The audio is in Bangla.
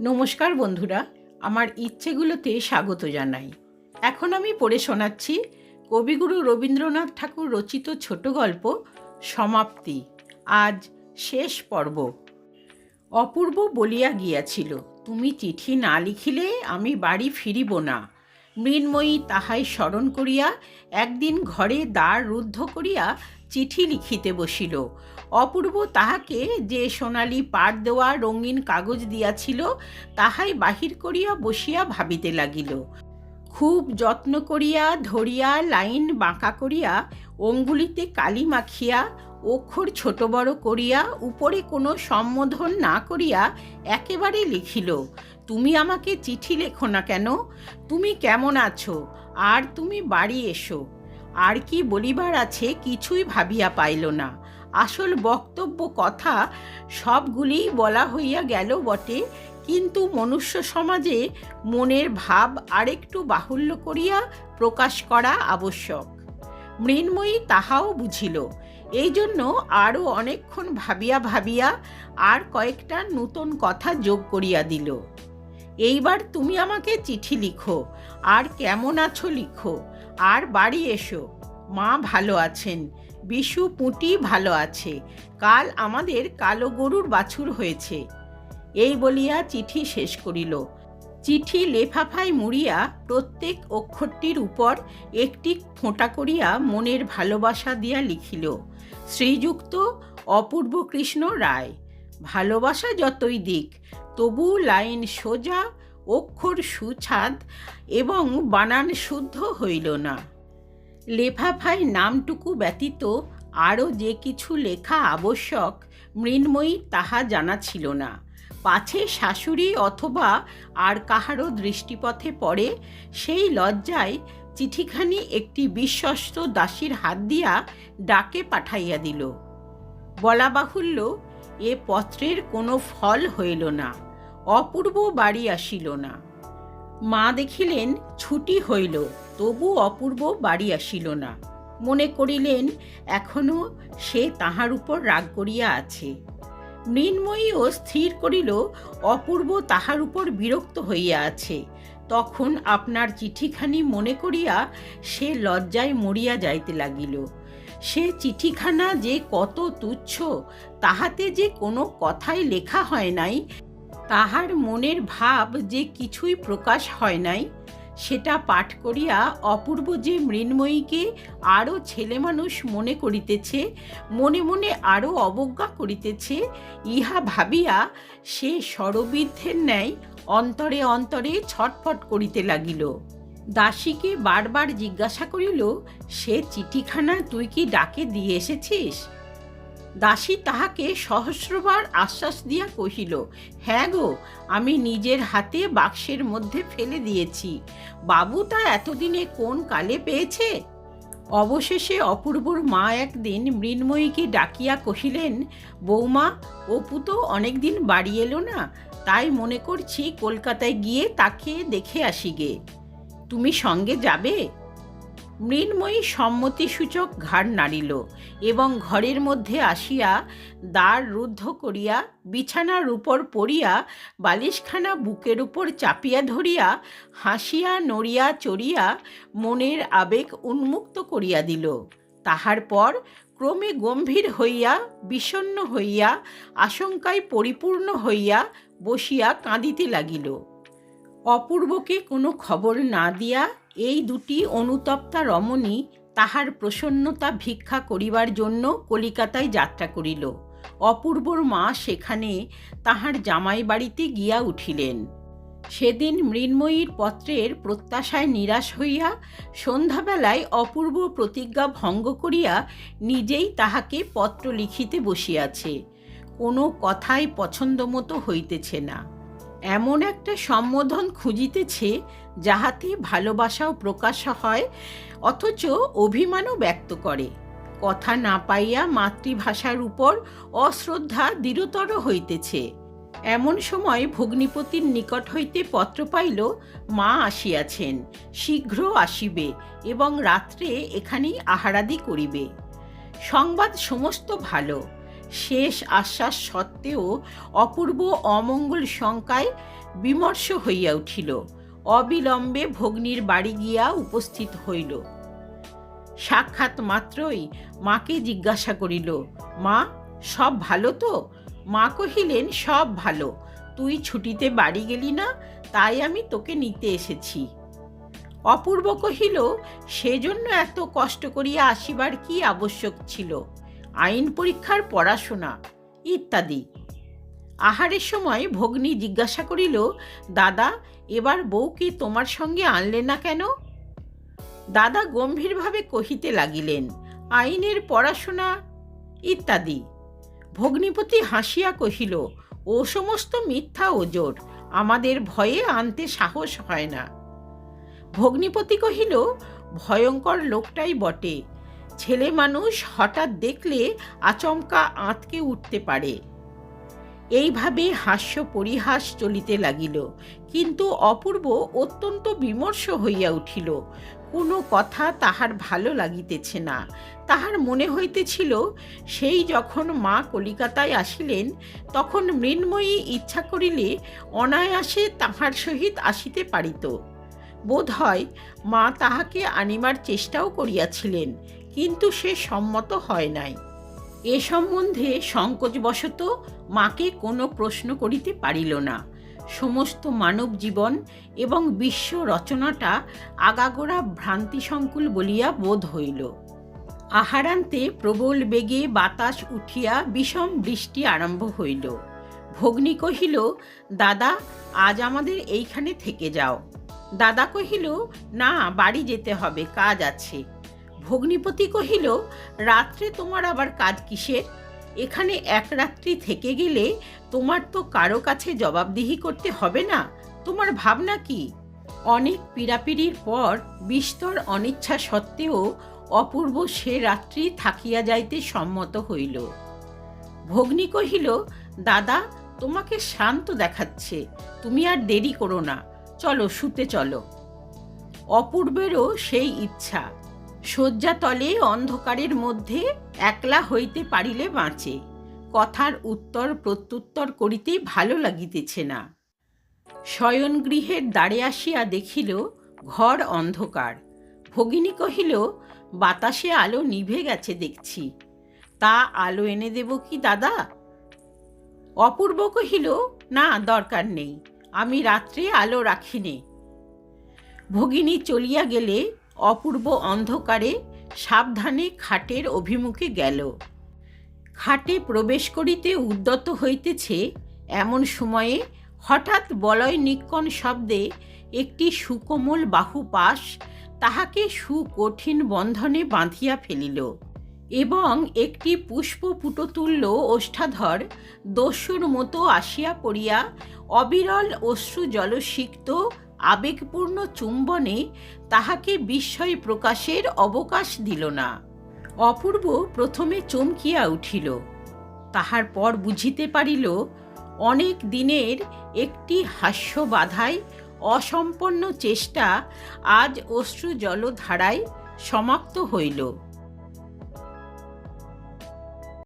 নমস্কার বন্ধুরা, আমার ইচ্ছেগুলোতে স্বাগত জানাই। এখন আমি পড়ে শোনাচ্ছি কবিগুরু রবীন্দ্রনাথ ঠাকুর রচিত ছোট গল্প, সমাপ্তি, আজ শেষ পর্ব। অপূর্ব বলিয়া গিয়াছিল, তুমি চিঠি না লিখিলে আমি বাড়ি ফিরিব না। মৃন্ময়ী তাহাই স্মরণ করিয়া একদিন ঘরে দ্বার রুদ্ধ করিয়া চিঠি লিখিতে বসিল। অপূর্ব তাহাকে যে সোনালি পাট দেওয়া রঙিন কাগজ দিয়াছিল, তাহাই বাহির করিয়া বসিয়া ভাবিতে লাগিল। খুব যত্ন করিয়া ধরিয়া লাইন বাঁকা করিয়া অঙ্গুলিতে কালি মাখিয়া অক্ষর ছোট বড় করিয়া উপরে কোনো সম্বোধন না করিয়া একেবারে লিখিল, তুমি আমাকে চিঠি লেখো না কেন? তুমি কেমন আছো? আর তুমি বাড়ি এসো। আর কি বলিবার আছে কিছুই ভাবিয়া পাইল না। আসল বক্তব্য কথা সবগুলিই বলা হইয়া গেল বটে। কিন্তু মনুষ্য সমাজে মনের ভাব আরেকটু বাহুল্য করিয়া প্রকাশ করা আবশ্যক। মৃন্ময়ী তাহাও বুঝিল এই জন্য আরও অনেকক্ষণ ভাবিয়া ভাবিয়া আর কয়েকটা নূতন কথা যোগ করিয়া দিল। এইবার তুমি আমাকে চিঠি লিখো, আর কেমন আছো লিখো, আর বাড়ি এসো, মা ভালো আছেন বিশু পুঁটি ভালো আছে। কাল আমাদের কালো গরুর বাছুর হয়েছে। এই বলিয়া চিঠি শেষ করিল। চিঠি লেফাফায় মুড়িয়া প্রত্যেক অক্ষরটির উপর একটি ফোঁটা করিয়া মনের ভালোবাসা দিয়া লিখিল, শ্রীযুক্ত অপূর্ব কৃষ্ণ রায়, ভালোবাসা যতই দিক, তবু লাইন সোজা, অক্ষর সুছাদ এবং বানান শুদ্ধ হইল না। লেফাফায় নামটুকু ব্যতীত আরও যে কিছু লেখা আবশ্যক মৃন্ময়ী তাহা জানা ছিল না। পাছে শাশুড়ি অথবা আর কাহারও দৃষ্টিপথে পড়ে, সেই লজ্জায় চিঠিখানি একটি বিশ্বস্ত দাসীর হাত দিয়া ডাকে পাঠাইয়া দিল। বলা বাহুল্য, এ পত্রের কোনো ফল হইল না, অপূর্ব বাড়ি আসিল না। মা দেখিলেন, ছুটি হইল। তবু অপূর্ব বাড়ি আসিল না। মনে করিলেন, এখনও সে তাহার উপর রাগ করিয়া আছে। মৃন্ময়ীও স্থির করিল, অপূর্ব তাহার উপর বিরক্ত হইয়া আছে। তখন আপনার চিঠিখানি মনে করিয়া সে লজ্জায় মরিয়া যাইতে লাগিল। সে চিঠিখানা যে কত তুচ্ছ, তাহাতে যে কোনো কথাই লেখা হয় নাই, তাহার মনের ভাব যে কিছুই প্রকাশ হয় নাই সেটা পাঠ করিয়া অপূর্ব যে মৃন্ময়ীকে আরও ছেলে মানুষ মনে করিতেছে, মনে মনে আরও অবজ্ঞা করিতেছে, ইহা ভাবিয়া সে স্বরবিদ্ধের ন্যায় অন্তরে অন্তরে ছটফট করিতে লাগিল। দাসীকে বারবার জিজ্ঞাসা করিল, সে চিঠিখানা তুই কি ডাকে দিয়ে এসেছিস? দাসী তাহাকে সহস্রবার আশ্বাস দিয়া কহিল হ্যাঁ গো, আমি নিজের হাতে বাক্সের মধ্যে ফেলে দিয়েছি। বাবু তা এতদিনে কোন কালে পেয়েছে? অবশেষে অপূর্বর মা একদিন মৃন্ময়ীকে ডাকিয়া কহিলেন, বৌমা, অপু তো অনেকদিন বাড়ি এলো না, তাই মনে করছি কলকাতায় গিয়ে তাকে দেখে আসি গে। তুমি সঙ্গে যাবে? মৃন্ময়ী সম্মতিসূচক ঘাড় নাড়িল এবং ঘরের মধ্যে আসিয়া দ্বার রুদ্ধ করিয়া, বিছানার উপর পড়িয়া, বালিশখানা বুকের উপর চাপিয়া ধরিয়া, হাসিয়া নড়িয়া চড়িয়া মনের আবেগ উন্মুক্ত করিয়া দিল। তাহার পর ক্রমে গম্ভীর হইয়া, বিষণ্ণ হইয়া, আশঙ্কায় পরিপূর্ণ হইয়া বসিয়া কাঁদিতে লাগিল। অপূর্বকে কোনো খবর না দিয়া এই দুটি অনুতপ্তা রমণী তাহার প্রসন্নতা ভিক্ষা করিবার জন্য কলিকাতায় যাত্রা করিল। অপূর্বর মা সেখানে তাহার জামাই বাড়িতে গিয়া উঠিলেন। সেদিন মৃন্ময়ীর পত্রের প্রত্যাশায় নিরাশ হইয়া সন্ধ্যাবেলায় অপূর্ব প্রতিজ্ঞা ভঙ্গ করিয়া নিজেই তাহাকে পত্র লিখিতে বসিয়াছে। কোনো কথাই পছন্দ মতো হইতেছে না। এমন একটা সম্বোধন খুঁজিতেছে যাহাতে ভালোবাসাও প্রকাশ হয়, অথচ অভিমানও ব্যক্ত করে। কথা না পাইয়া মাতৃভাষার উপর অশ্রদ্ধা দৃঢ়তর হইতেছে। এমন সময় ভগ্নিপতির নিকট হইতে পত্র পাইল, মা আসিয়াছেন, শীঘ্র আসিবে এবং রাত্রে এখানেই আহারাদি করিবে। সংবাদ সমস্ত ভালো শেষ আশ্বাস সত্ত্বেও অপূর্ব অমঙ্গল শঙ্কায় বিমর্ষ হইয়া উঠিল। অবিলম্বে ভগ্নীর বাড়ি গিয়া উপস্থিত হইল। সাক্ষাৎ মাত্রই মাকে জিজ্ঞাসা করিল, মা, সব ভালো তো? মা কহিলেন, সব ভালো। তুই ছুটিতে বাড়ি গেলি না, তাই আমি তোকে নিতে এসেছি। অপূর্ব কহিল, সেজন্য এত কষ্ট করিয়া আসিবার কি আবশ্যক ছিল? আইন পরীক্ষার পড়াশোনা, ইত্যাদি। আহারের সময় ভগ্নী জিজ্ঞাসা করিল, দাদা, এবার বউ কি তোমার সঙ্গে আনলে না কেন? দাদা গম্ভীরভাবে কহিতে লাগিলেন, আইনের পড়াশোনা, ইত্যাদি। ভগ্নিপতি হাসিয়া কহিল, ও সমস্ত মিথ্যা ওজোর আমাদের ভয়ে আনতে সাহস হয় না। ভগ্নিপতি কহিল, ভয়ঙ্কর লোকটাই বটে ছেলে মানুষ হঠাৎ দেখলে আচমকা আঁতকে উঠতে পারে। এইভাবে হাস্য পরিহাস চলিতে লাগিল, কিন্তু অপূর্ব অত্যন্ত বিমর্ষ হইয়া উঠিল। কোনো কথা তাহার ভালো লাগিতেছে না। তাহার মনে হইতেছিল, সেই যখন মা কলিকাতায় আসিলেন, তখন মৃন্ময়ী ইচ্ছা করিলে অনায়াসে তাহার সহিত আসিতে পারিত। বোধ হয় মা তাহাকে আনিবার চেষ্টাও করিয়াছিলেন কিন্তু সে সম্মত হয় নাই। এ সম্বন্ধে সংকোচবশত মাকে কোনো প্রশ্ন করিতে পারিল না। সমস্ত মানব জীবন এবং বিশ্ব রচনাটা আগাগোড়া ভ্রান্তিসংকুল বলিয়া বোধ হইল। আহারান্তে প্রবল বেগে বাতাস উঠিয়া বিষম বৃষ্টি আরম্ভ হইল। ভগ্নী কহিল, দাদা, আজ আমাদের এইখানে থেকে যাও। দাদা কহিল, না, বাড়ি যেতে হবে, কাজ আছে। ভগ্নিপতি কহিল, রাত্রে তোমার আবার কাজ কিসের? এখানে এক রাত্রি থেকে গেলে তোমার তো কারও কাছে জবাবদিহি করতে হবে না। তোমার ভাবনা কি? অনেক পীড়াপিড়ির পর বিস্তর অনিচ্ছা সত্ত্বেও অপূর্ব সে রাত্রি থাকিয়া যাইতে সম্মত হইল। ভগ্নী কহিল, দাদা, তোমাকে শান্ত দেখাচ্ছে। তুমি আর দেরি করো না। চলো, শুতে চলো। অপূর্বেরও সেই ইচ্ছা। শয্যাতলে অন্ধকারের মধ্যে একলা হইতে পারিলে বাঁচে। কথার উত্তর প্রত্যুত্তর করিতে ভালো লাগিতেছে না। শয়নগৃহের দ্বারে আসিয়া দেখিল ঘর অন্ধকার। ভগিনী কহিল, বাতাসে আলো নিভে গেছে দেখছি। তা আলো এনে দেব কি দাদা? অপূর্ব কহিল, না, দরকার নেই। আমি রাত্রে আলো রাখিনি ভগিনী চলিয়া গেলে অপূর্ব অন্ধকারে সাবধানে খাটের অভিমুখে গেল। খাটে প্রবেশ করিতে উদ্যত হইতেছে এমন সময়ে হঠাৎ বলয় নিক্কণ শব্দে একটি সুকোমল বাহু পাশ তাহাকে সুকঠিন বন্ধনে বাঁধিয়া ফেলিল এবং একটি পুষ্প পুষ্পপুটতুল্য ওষ্ঠাধর দস্যুর মতো আসিয়া পড়িয়া অবিরল অশ্রু জলসিক্ত আবেগপূর্ণ চুম্বনে তাহাকে বিস্ময় প্রকাশের অবকাশ দিল না। অপূর্ব প্রথমে চমকিয়া উঠিল। তাহার পর বুঝিতে পারিল, অনেক দিনের একটি হাস্য বাধায় অসম্পন্ন চেষ্টা আজ অশ্রু জলধারায় সমাপ্ত হইল।